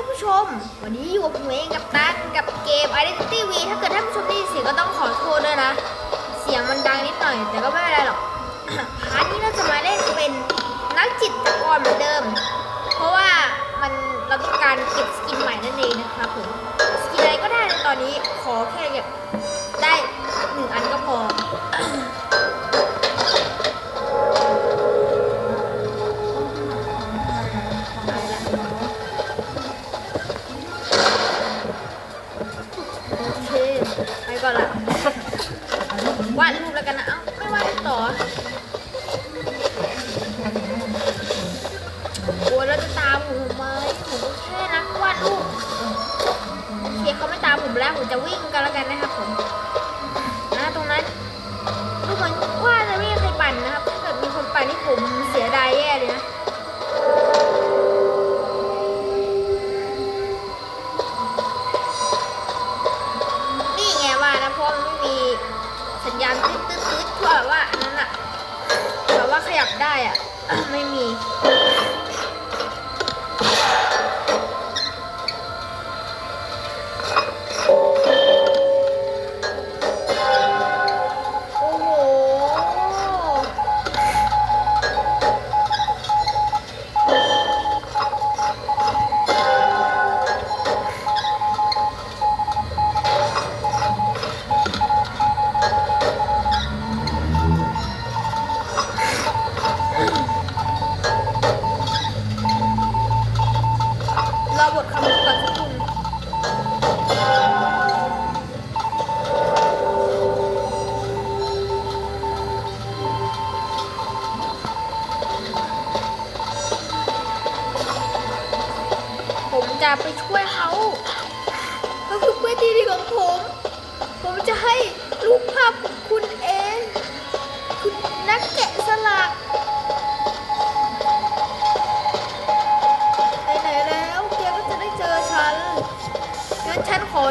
านผู้ชม วันนี้อยู่กับผมเองกับตันกับเกม Identity V ถ้าเกิดท่านผู้ชมได้ยินเสียงก็ต้องขอโทษด้วยนะ เสียงมันดังนิดหน่อย แต่ก็ไม่เป็นไรหรอกพาร์ทนี้เราจะมาเล่นเป็นนักจิตกรเหมือนเดิม เพราะว่ามันเราต้องการเก็บสกินใหม่นั่นเองนะครับผมสกินอะไรก็ได้ในตอนนี้ขอแค่เก็บได้หนึ่งอันก็พอ วาดรูปแล้วกันนะ เอ้า ไม่วาดรูปต่อโอ้ยแล้วจะตามผมทำไมผมแค่นักวาดรูปโอเคเขาไม่ตามผมแล้วผมจะวิ่งกันแล้วกันนะครับผมนะตรงนั้นดูเหมือนว่าจะไม่มีใครปั่นนะครับถ้าเกิดมีคนปั่นนี่ผมเสียดายแย่เลยนะ ได้อะ ไม่มี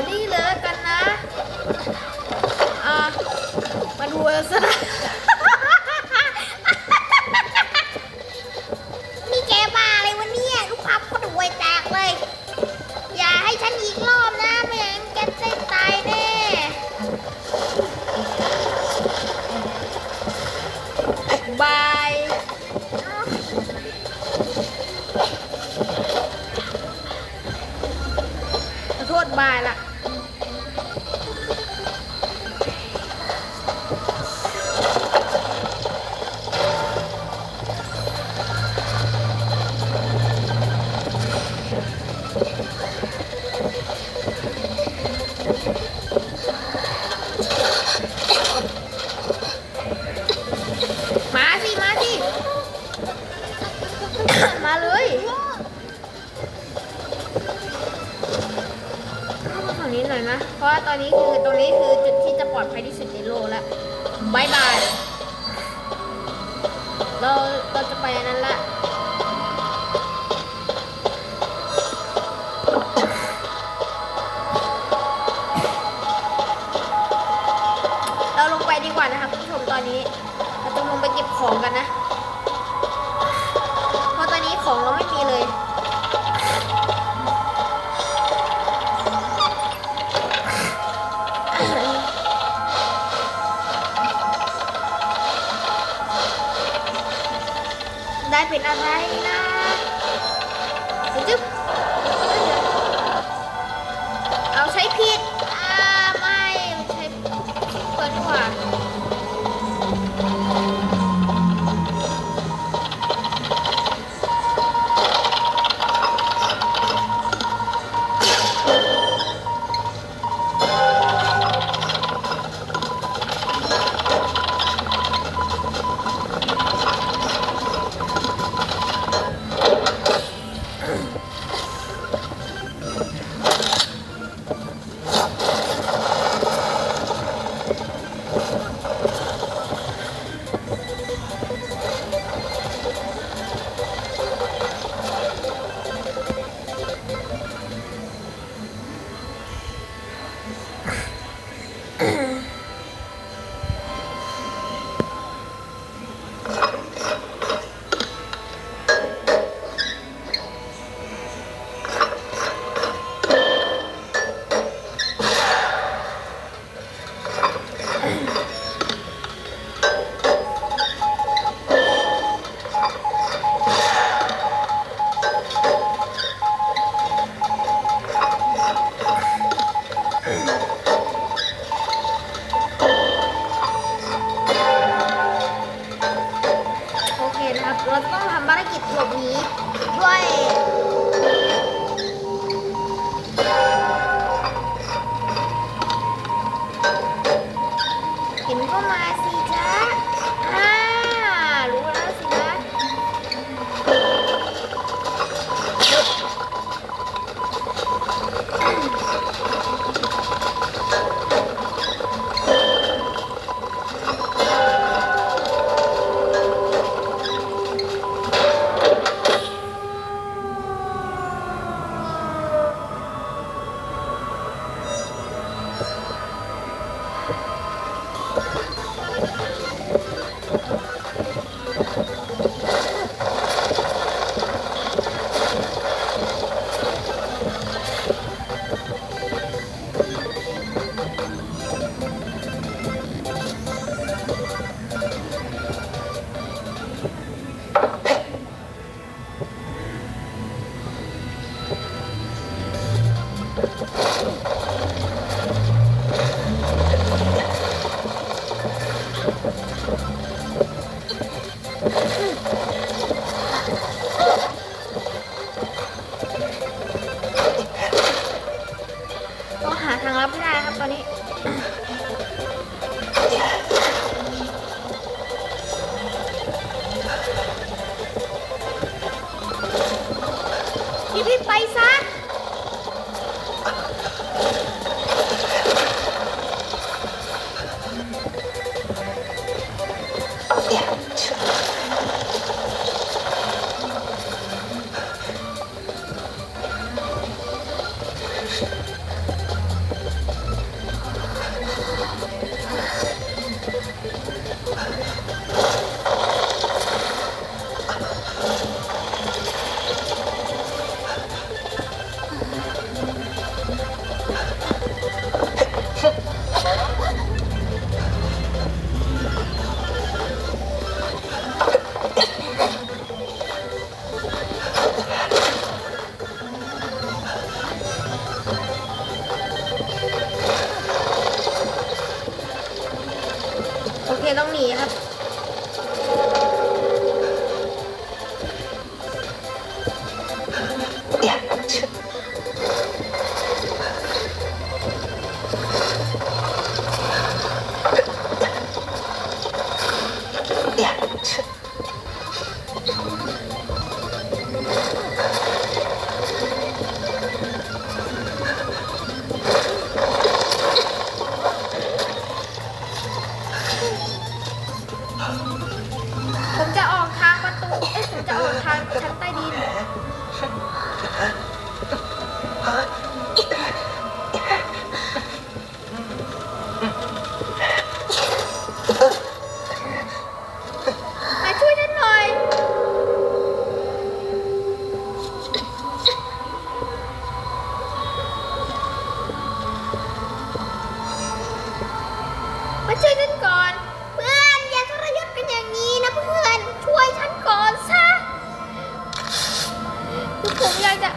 นฉันขอนี่เลย เป็นอะไรนะ 看一下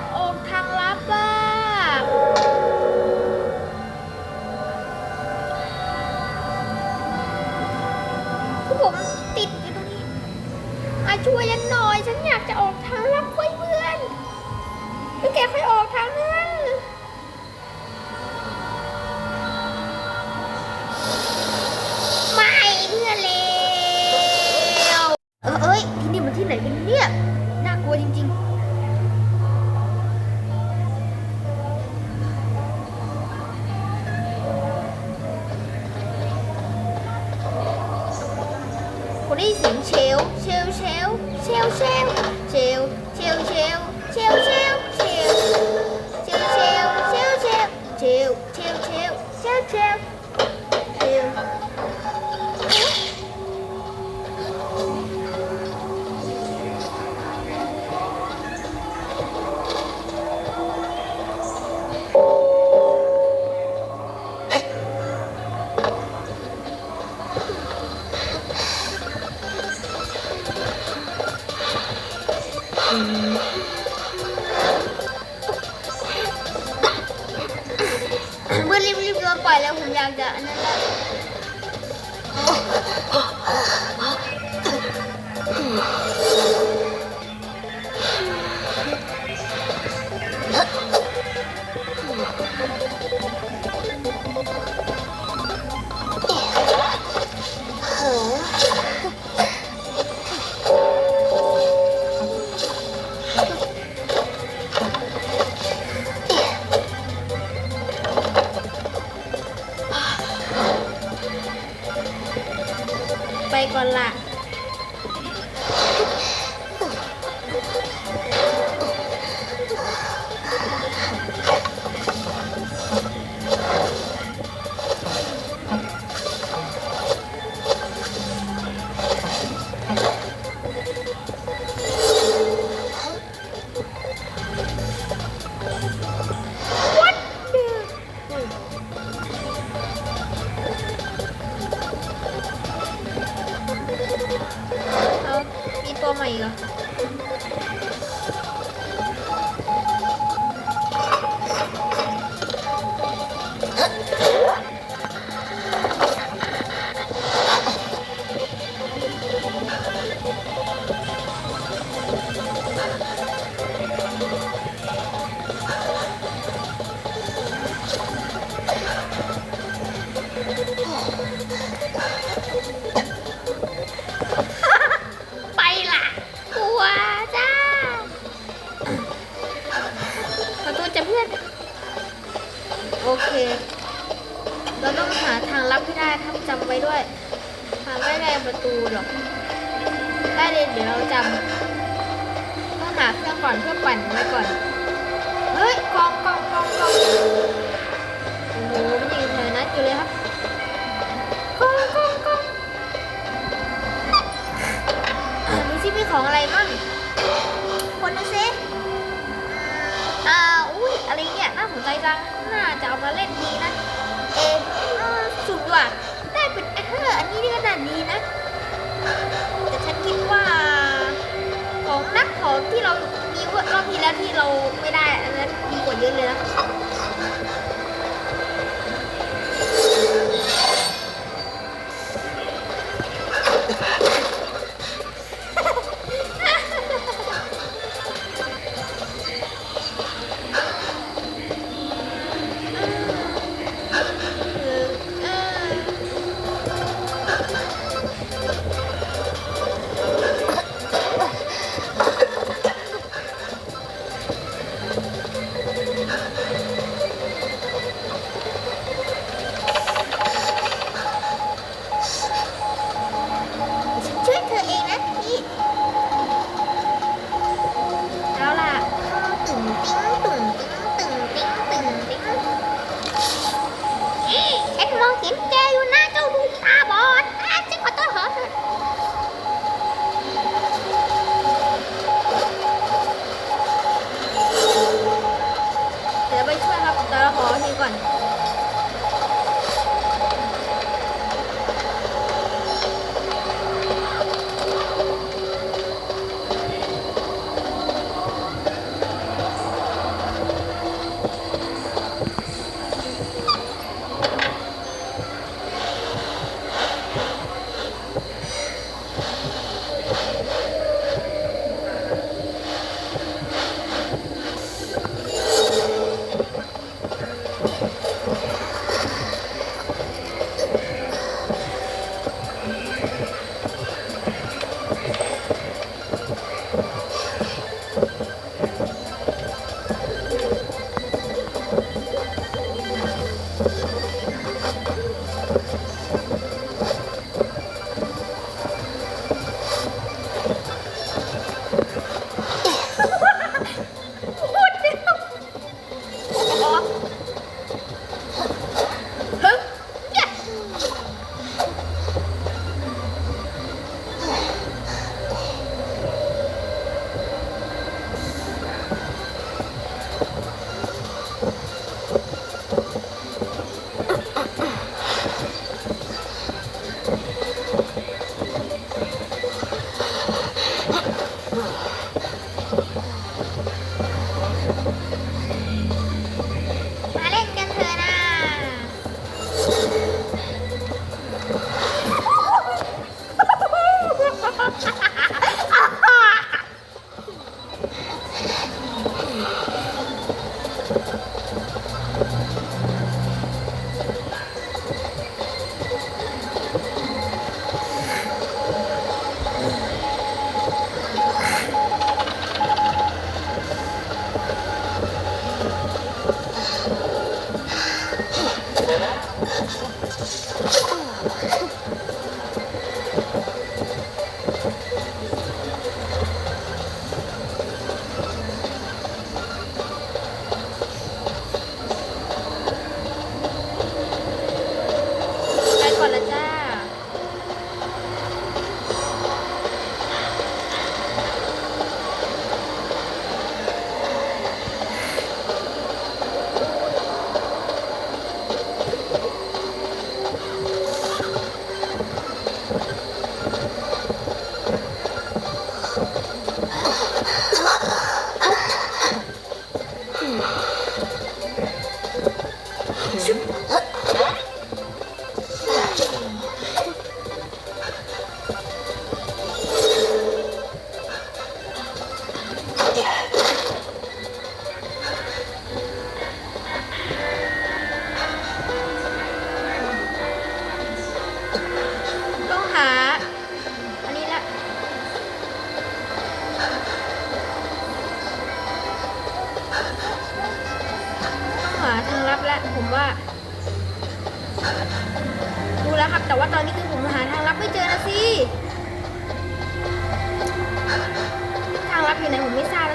เค เราต้องหาทางลับให้ได้ครับจำไว้ด้วย ทางไม่ได้ประตูหรอกได้เลยเดี๋ยวเราจำต้องหาเครื่องก่อนเพื่อปั่นไว้ก่อน เฮ้ยกองกองกองกองโอ้โหมันยังอยู่แถวนั้นอยู่เลยครับกองกองกองดูสิมีของอะไรมั่ง สนใจจัง น่าจะเอามาเล่นดีนะ เอะอ่าสุดว่ะได้เป็นเอออันนี้นี่ก็น่าดีนะ แต่ฉันคิดว่า ของนักของที่เรามีเมื่อรอบที่แล้วที่เราไม่ได้อันนั้นดีกว่าเยอะเลยนะ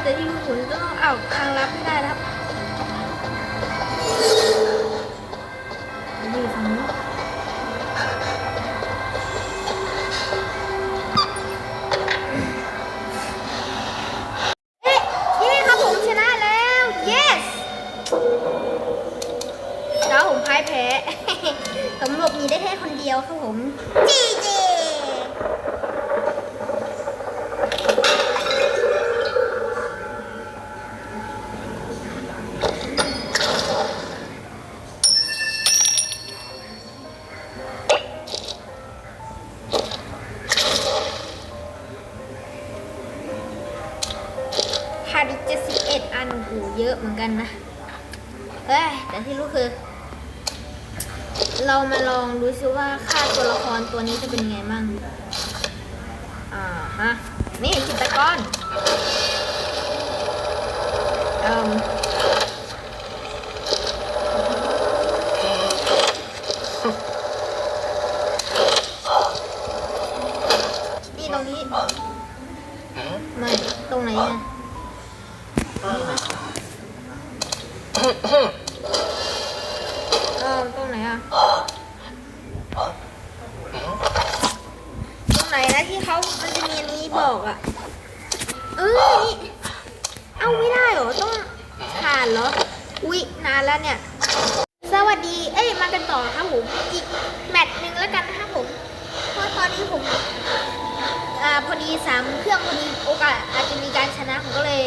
แต่ที่รู้ผมต้องเอาทางลับให้ได้นะครับ พาดิเจ็ดสิบเอ็ดอันโอ้โหเยอะเหมือนกันนะเฮ้ยแต่ที่รู้คือ เรามาลองดูซิว่าค่าตัวละครตัวนี้จะเป็นไงมั่งอ่าฮะนี่จิตรกรเอ่ม บอกอะ เออนี่เอาไม่ได้เหรอ ต้องผ่านเหรอ อุ๊ย นานแล้วเนี่ย สวัสดี เอ้ย มากันต่อครับผม อีกแมตช์หนึ่งแล้วกันนะครับผม เพราะตอนนี้ผม อ่า พอดีสามเครื่องพอดีโอกาสอาจจะมีการชนะผมก็เลย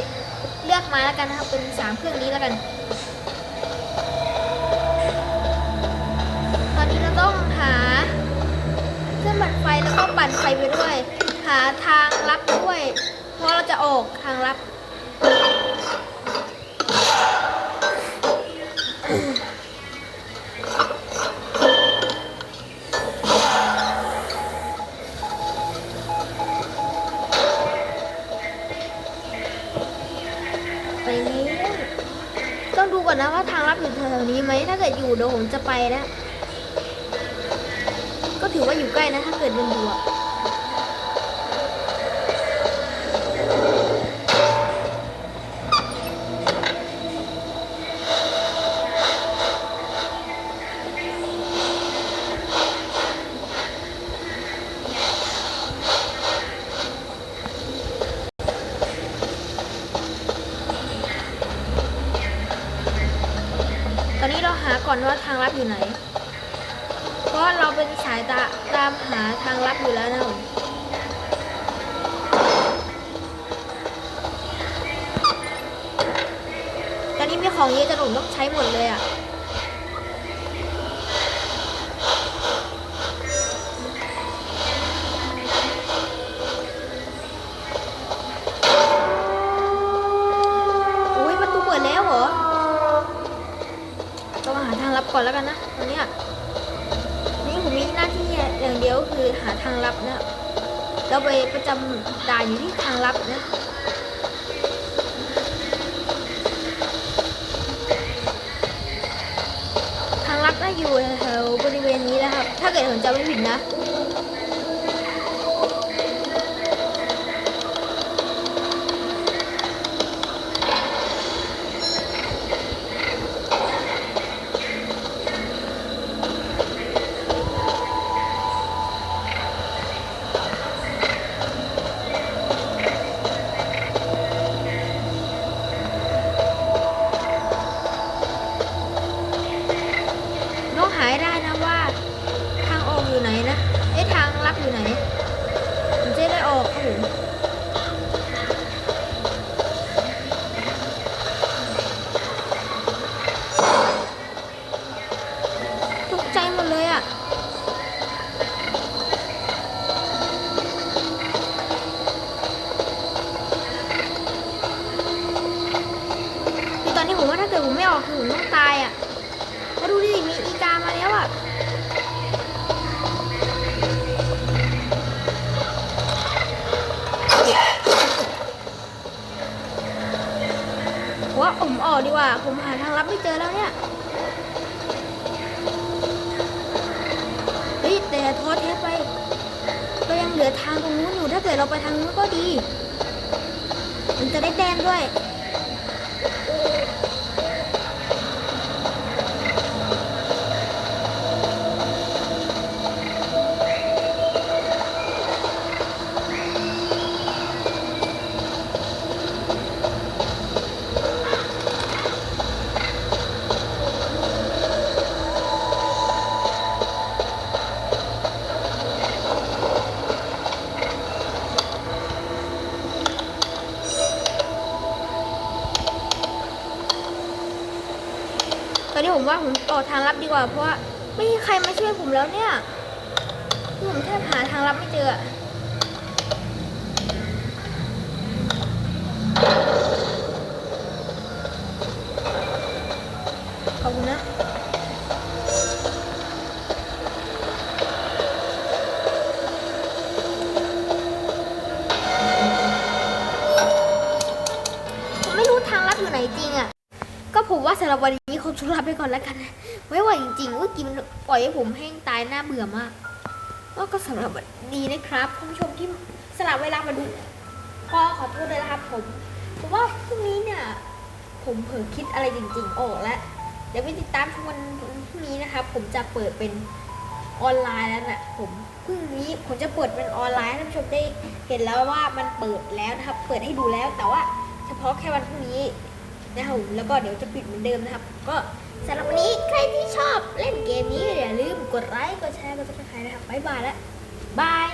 เลือกมาแล้วกันนะครับ เป็นสามเครื่องนี้แล้วกันตอนนี้เราต้องหาเครื่องปั่นไฟแล้วก็ปั่นไฟไปด้วยาทางลับด้วย เพราะเราจะออกทางลับ ไปแล้ต้องดูก่อนนะว่าทางลับอยู่แถวๆนี้ไหม ถ้าเกิดอยู่เดี๋ยวผมจะไปแล้วก็ถือว่าอยู่ใกล้นะ ถ้าเกิดมันอยู่อะ ของเยอะจนผมต้องใช้หมดเลยอะ อกถูงต้องตายอะมาดูดิมีอีกามาแล้วอะว่าผมออกดีกว่า ผมหาทางลับไม่เจอแล้วเนี่ย เฮ้ย แต่ท้อแท้ไปก็ยังเหลือทางตรงนู้นอยู่ ถ้าเกิดเราไปทางนู้นก็ดี มันจะได้แดงด้วย ผมว่าผมต่อทางลับดีกว่า เพราะว่าไม่มีใครมาช่วยผมแล้วเนี่ยผมแทบหาทางลับไม่เจอขอบคุณนะผมไม่รู้ทางลับอยู่ไหนจริงอะ ก็ผมว่าสำหรับวัน คงทุลาไปก่อนแล้วกันไม่ไหวจริงๆว่ากินปล่อยให้ผมแห้งตายหน้าเบื่อมากแล้วก็สำหรับวันนี้นะครับท่านผู้ชมที่สลับเวลามาดูก็ขอโทษด้วยนะครับผมผมว่าพรุ่งนี้เนี่ยผมเผลอคิดอะไรจริง ๆ ออกแล้วเดี๋ยวไปติดตามชมวันพรุ่งนี้นะครับ ผมจะเปิดเป็นออนไลน์แล้วนะผมพรุ่งนี้ผมจะเปิดเป็นออนไลน์ให้ท่านผู้ชมได้เห็นแล้วว่ามันเปิดแล้วนะครับ เปิดให้ดูแล้วแต่ว่าเฉพาะแค่วันพรุ่งนี้ นะครับผมแล้วก็เดี๋ยวจะปิดเหมือนเดิมนะครับ ก็สำหรับวันนี้ใครที่ชอบเล่นเกมนี้อย่าลืมกดไลค์กดแชร์กดซับสไครต์นะครับบ๊ายบายแล้วบาย